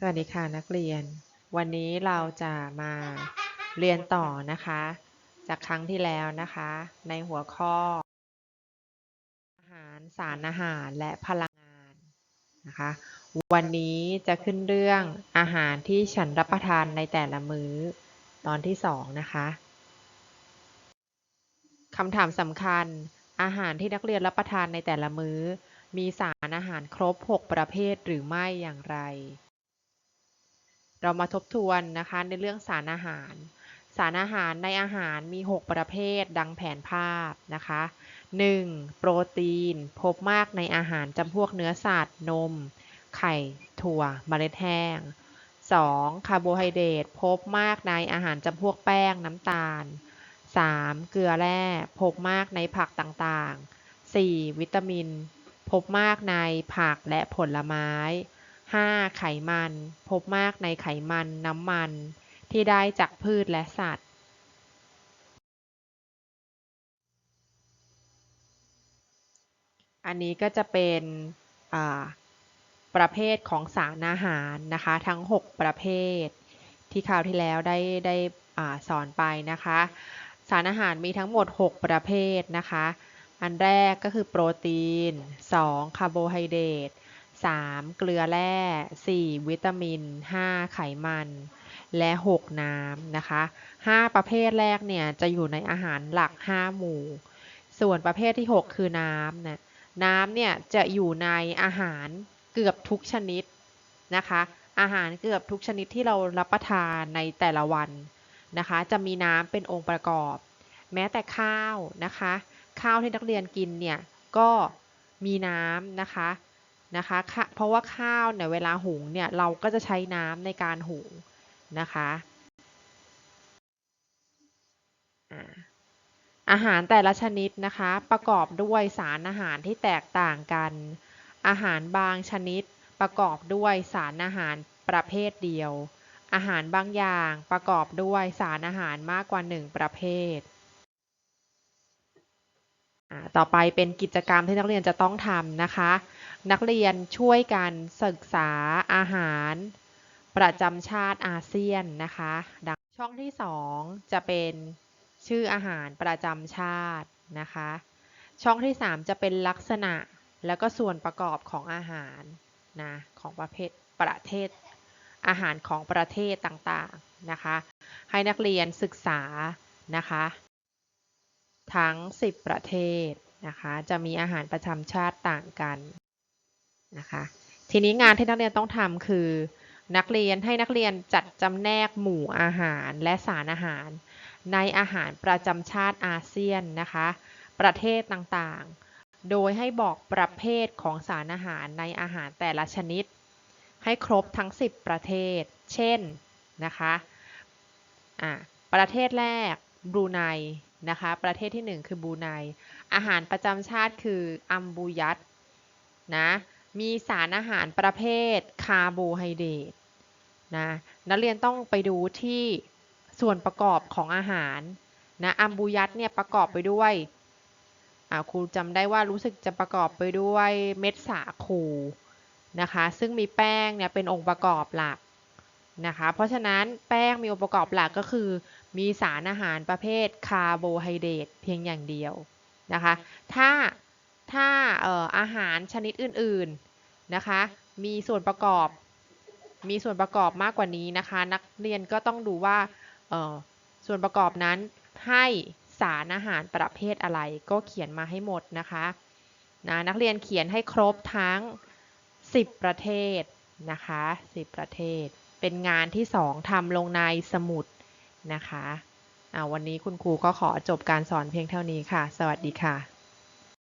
สวัสดีค่ะนักเรียน วันนี้เราจะมาเรียนต่อนะคะ จากครั้งที่แล้วนะคะ ในหัวข้อ อาหารสารอาหารและพลังงานนะคะ วันนี้จะขึ้นเรื่องอาหารที่ฉันรับประทานในแต่ละมื้อตอนที่สองนะคะคำถามสำคัญ อาหารที่นักเรียนรับประทานในแต่ละมื้อ มีสารอาหารครบ 6 ประเภทหรือไม่อย่างไร เรามาทบทวนนะคะในเรื่องสารอาหาร สารอาหารในอาหารมี 6 ประเภทดังแผนภาพนะคะ 1. โปรตีน พบมากในอาหารจำพวกเนื้อสัตว์ นม ไข่ ถั่วมเมล็ดแห้ง 2. คาร์โบไฮเดรตพบมากในอาหารจำพวกแป้งน้ำตาล 3. เกลือแร่พบมากในผักต่างๆ 4. วิตามิน พบมากในผักและผลไม้ 5. ไขมัน พบมากในไขมันน้ำมัน ที่ได้จากพืชและสัตว์ อันนี้ก็จะเป็นประเภทของสารอาหารนะคะ ทั้ง 6 ประเภท ที่คราวที่แล้วได้ได้อสอนไปนะคะ สารอาหารมีทั้งหมด 6 ประเภทนะคะ อันแรกก็คือโปรตีน 2. คาร์โบไฮเดรต 3. เกลือแร่ 4. วิตามิน 5. ไขมัน และ 6 น้ำนะคะ 5 ประเภทแรกเนี่ยจะอยู่ในอาหารหลัก 5 หมู่ ส่วนประเภทที่ 6 คือน้ำนะน้ำเนี่ยจะอยู่ในอาหารเกือบทุกชนิดนะคะ อาหารเกือบทุกชนิดที่เรารับประทานในแต่ละวันนะคะ จะมีน้ำเป็นองค์ประกอบ แม้แต่ข้าวนะคะ ข้าวที่นักเรียนกินเนี่ยก็มีน้ำนะคะ นะคะเพราะว่าข้าวเนี่ยเวลาหุงเนี่ยเราก็จะใช้น้ำในการหุงนะคะอาหารแต่ละชนิดนะคะประกอบด้วยสารอาหารที่แตกต่างกัน อาหารบางชนิดประกอบด้วยสารอาหารประเภทเดียว อาหารบางอย่างประกอบด้วยสารอาหารมากกว่าหนึ่งประเภท ต่อไปเป็นกิจกรรมที่นักเรียนจะต้องทำนะคะ นักเรียนช่วยกันศึกษาอาหาร ประจำชาติอาเซียนนะคะดังช่องที่ 2 จะเป็นชื่ออาหารประจำชาตินะคะ ช่องที่ 3 จะเป็นลักษณะแล้วก็ส่วนประกอบของอาหารนะของประเภทประเทศ อาหารของประเทศต่างๆนะคะ ให้นักเรียนศึกษานะคะ ทั้ง 10 ประเทศนะคะ จะมีอาหารประจำชาติต่างกัน นะคะ ทีนี้งานที่นักเรียนต้องทำคือ นักเรียนให้นักเรียนจัดจำแนกหมู่อาหารและสารอาหาร ในอาหารประจำชาติอาเซียนนะคะ ประเทศต่างๆ โดยให้บอกประเภทของสารอาหารในอาหารแต่ละชนิด ให้ครบทั้ง 10 ประเทศ เช่นนะคะอ่าประเทศแรกบรูไนนะคะ ประเทศที่ 1 คือบรูไน อาหารประจำชาติคืออัมบูยัตนะ มีสารอาหารประเภทคาร์โบไฮเดรตนะนักเรียนต้องไปดูที่ส่วนประกอบของอาหารนะอัมบูยัตเนี่ยประกอบไปด้วยอ่าครูจำได้ว่ารู้สึกจะประกอบไปด้วยเม็ดสาคูนะคะซึ่งมีแป้งเนี่ยเป็นองค์ประกอบหลักนะคะเพราะฉะนั้นแป้งมีองค์ประกอบหลักก็คือ มีสารอาหารประเภทคาร์โบไฮเดรตเพียงอย่างเดียวนะคะถ้า ถ้าอออาหารชนิดอื่นๆนะคะ มีส่วนประกอบ มีส่วนประกอบมากกว่านี้นะคะ นักเรียนก็ต้องดูว่าส่วนประกอบนั้นให้สารอาหารประเภทอะไร ก็เขียนมาให้หมดนะคะนะนักเรียนเขียนให้ครบทั้ง 10 ประเทศนะคะ 10 ประเทศ เป็นงานที่ 2ทำลงในสมุดนะคะวันนี้คุณครูก็ขอจบการสอนเพียงเท่านี้ค่ะ สวัสดีค่ะ